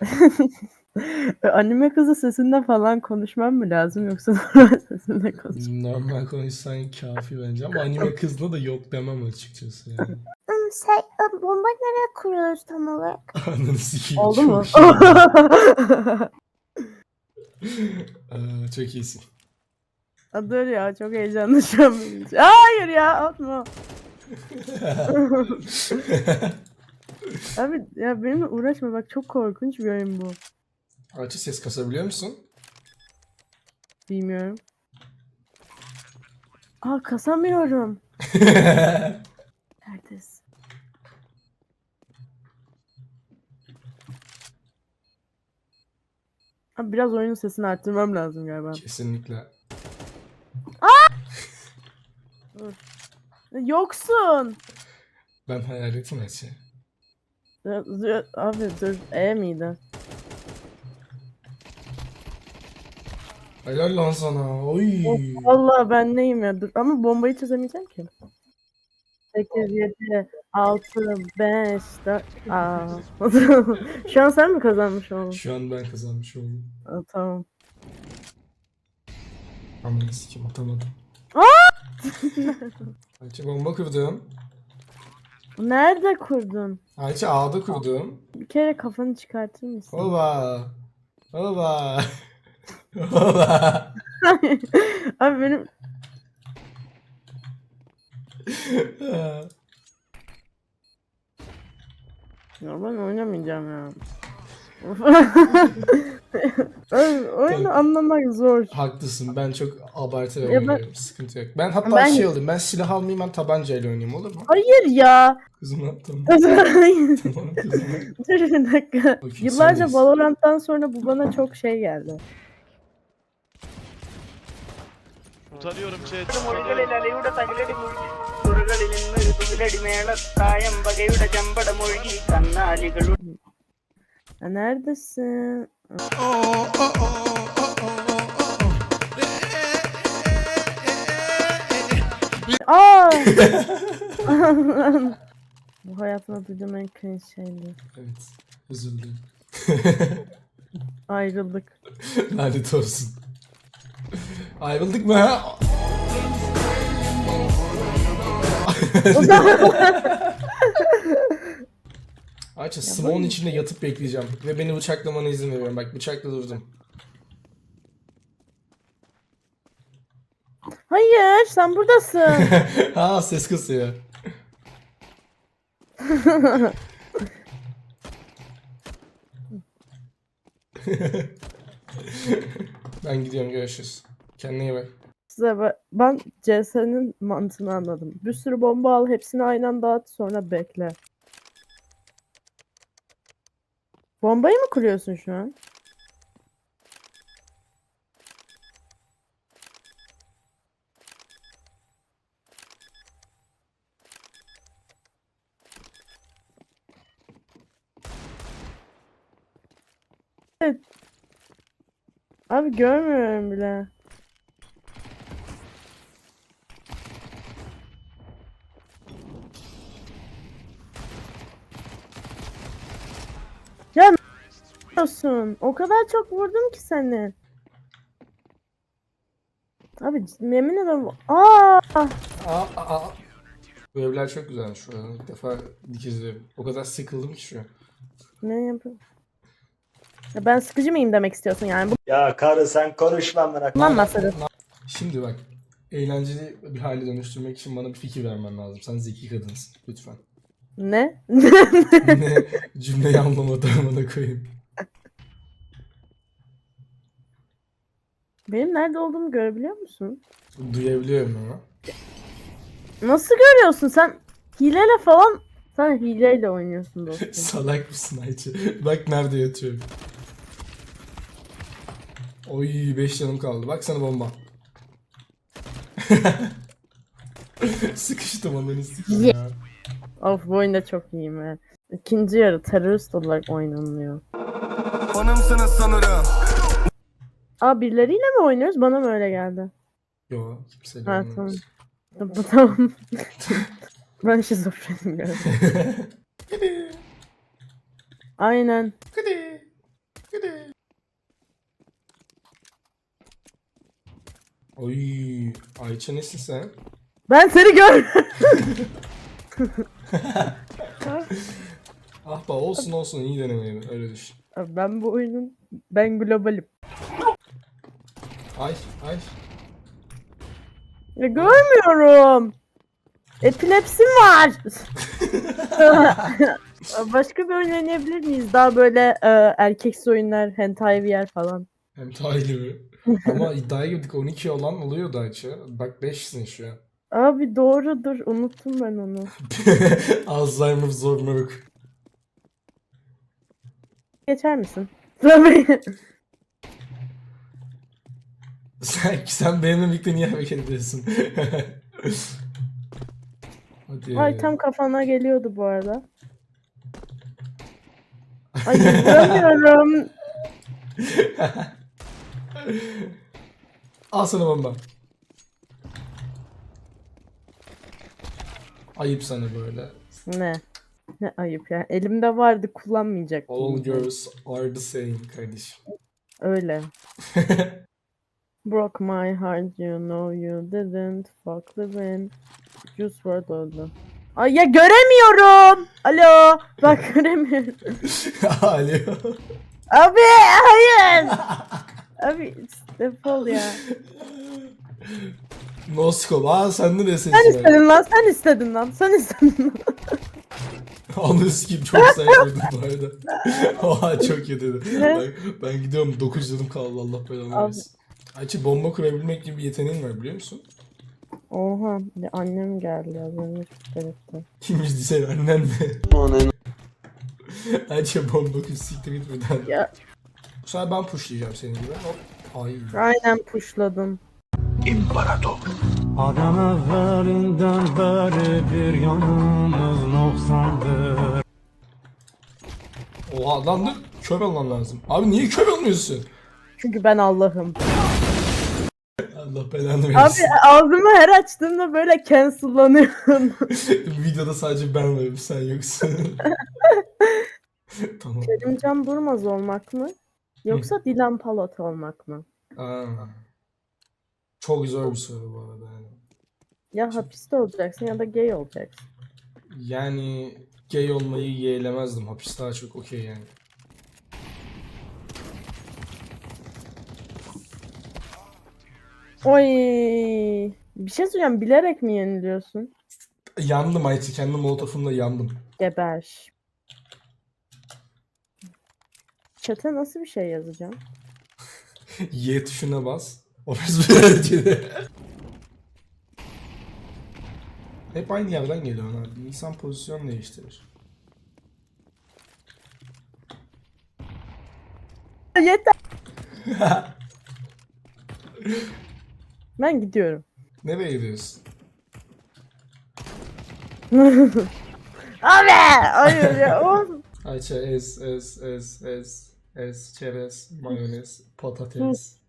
E, Anime kızı sesinde falan konuşmam mı lazım yoksa normal sesinde konuş? Normal konuşsan kafi bence ama anime kızına da yok demem açıkçası yani. Şey, e, bomba nereye kuruyoruz tam olarak? Ananı sikeyim. Oldu çok mu? iyi. Aa, çok iyisin. Aa, Dur ya çok heyecanlı şu an benim için. Hayır ya atma. Abi ya benimle uğraşma bak çok korkunç bir oyun bu. Açı ses kasabiliyor musun? Bilmiyorum. Aa kasamıyorum. Neredesin? Abi biraz oyunun sesini arttırmam lazım galiba. Kesinlikle. Yoksun. Ben hayaletim Açı. Abi dur. E miydi? Helal lan sana. Oy. Vallahi ben neyim ya? Dur. Ama bombayı çözemeyeceğim ki. 8, 7, 6, 5, 4... Aa. Şu an sen mi kazanmış oldun? Şu an ben kazanmış oldum. Aa, tamam. Aman sikim atamadım. Ayça bomba kurdum. Nerede kurdun? Ayça A'da kurdum. Bir kere kafanı çıkartır mısın? Oba. Oba. Oba. Abi benim ben oynamayacağım ya. Abi, oyunu anlamak zor. Haklısın. Ben çok abartarak Ya ben- oynuyorum. Sıkıntı yok. Ben hatta Ben- şey olayım. Ben silah almayayım. Ben tabancayla oynayayım olur mu? Hayır ya. Kızım tamam. Dur tamam kızım. bir dakika. Okey, Yıllarca sendeyiz. Valorant'tan sonra bu bana çok şey geldi. Utanıyorum chat. മൊഴികളിൽ അലയുടെ തകിലടി മുഴുകി തുറകളിൽ നിന്നൊരു തുകിലടി മേളത്തായം വകയുടെ ചമ്പട മൊഴുകി കന്നാലികളുടെ ya neredesin? Aa! Bu hayatımda duyduğum en cringe şeydi. Evet. Üzüldüm. Ayrıldık. Lanet olsun. Ayrıldık mı ha? Ayça Smoke'un içinde yatıp bekleyeceğim. Ve beni bıçaklamana izin veriyorum. Bak bıçakla durdum. Hayır, sen buradasın. ha ses kısıyor. ben gidiyorum görüşürüz. Kendine iyi bak. Size ben, ben CS'nin mantığını anladım. Bir sürü bomba al, hepsini aynı anda at, sonra bekle. Bombayı mı kuruyorsun şu an? Evet. Abi görmüyorum bile. Ya ne yapıyorsun? O kadar çok vurdum ki seni. Abi yemin ederim. Aa! Aa, aa. Bu evler çok güzelmiş şu an. İlk defa dikizliyorum. O kadar sıkıldım ki şu an. Ne yapayım? Ya ben sıkıcı mıyım demek istiyorsun yani? Ya karı sen konuşma amına Bundan bahsediyorsun. Şimdi bak. Eğlenceli bir hale dönüştürmek için bana bir fikir vermen lazım. Sen zeki kadınsın. Lütfen. Ne? ne cümleyi anlamadan bana koyayım. Benim nerede olduğumu görebiliyor musun? Duyabiliyorum ama. Nasıl görüyorsun? Sen hileyle falan sen hileyle oynuyorsun dostum. Salak mısın Ayça? Bak nerede yatıyorum. Oy 5 canım kaldı. Bak sana bomba. Sıkıştım ananı sikeyim ya. of bu oyunda çok iyiyim ya. İkinci yarı terörist olarak oynanıyor. Hanımsınız sanırım. Aa birileriyle mi oynuyoruz? Bana mı öyle geldi? Yo kimseyle Ha tamam. Tamam, Tamam. ben şizofrenim galiba. Aynen. Gidi. Gidi. Oy, Ayça nesin sen? Ben seni gör. Ah be olsun olsun iyi denemeydi öyle düşün. Ben bu oyunun ben globalim. Ay ay. Ya görmüyorum. Epilepsim var. Başka bir oyun oynayabilir miyiz? Daha böyle e, erkeksi oyunlar, hentai bir yer falan. Hem gibi. Ama iddiaya girdik 12 olan oluyor da Ayça. Bak 5'sin şu an. Abi doğrudur. Unuttum ben onu. Alzheimer zor moruk. Geçer misin? Tabii. Sen, sen benimle birlikte niye hareket ediyorsun? Hadi. Ay tam kafana geliyordu bu arada. Ay görmüyorum. Al sana bomba. Ayıp sana böyle. ne? Ne ayıp ya. Elimde vardı kullanmayacaktım. All girls are the same kardeşim. Öyle. Broke my heart you know you didn't fuck the wind. Juice WRLD öldü. Ay ya göremiyorum. Alo. Bak göremiyorum. Alo. Abi hayır. Abi defol ya. No scope. Aa sende de ses Sen istedin lan sen istedin lan. Sen istedin lan. Anı sikeyim çok saymadım bu arada. Oha çok kötü dedi. Ne? Ben, ben gidiyorum 9 yılım kaldı Allah belanı versin. Ayça bomba kurabilmek gibi bir yeteneğin var biliyor musun? Oha. Ya annem geldi az önce çok garipti. Kimmiş sen annen mi? Ayça bomba kur siktir git buradan. Ya Bu sefer ben pushlayacağım senin gibi. Hop. Ay. aynen pushladım. Adam evvelinden beri bir yanımız noksandır Oha lan dur. Kör olman lazım. Abi niye kör olmuyorsun? Çünkü ben Allah'ım. Allah belanı Abi versin. ağzımı her açtığımda böyle cancellanıyorum. Videoda sadece ben varım sen yoksun. tamam. Kerimcan Durmaz olmak mı? Yoksa Dilan Palat olmak mı? Aa. Çok zor bir soru bu arada yani. Ya hapiste olacaksın ya da gay olacaksın. Yani gay olmayı yeğlemezdim. Hapis daha çok okey yani. Oy. Bir şey söyleyeceğim. Bilerek mi yeniliyorsun? Yandım Ayçi. Kendi molotofumla yandım. Geber. Çete nasıl bir şey yazacağım? Y tuşuna bas. Ofis bir Hep aynı yerden geliyor ona. İnsan pozisyon değiştirir. Yeter. ben gidiyorum. Nereye gidiyorsun? Abi! Hayır ya. of. Ayça ez ez ez ez ez çerez mayonez patates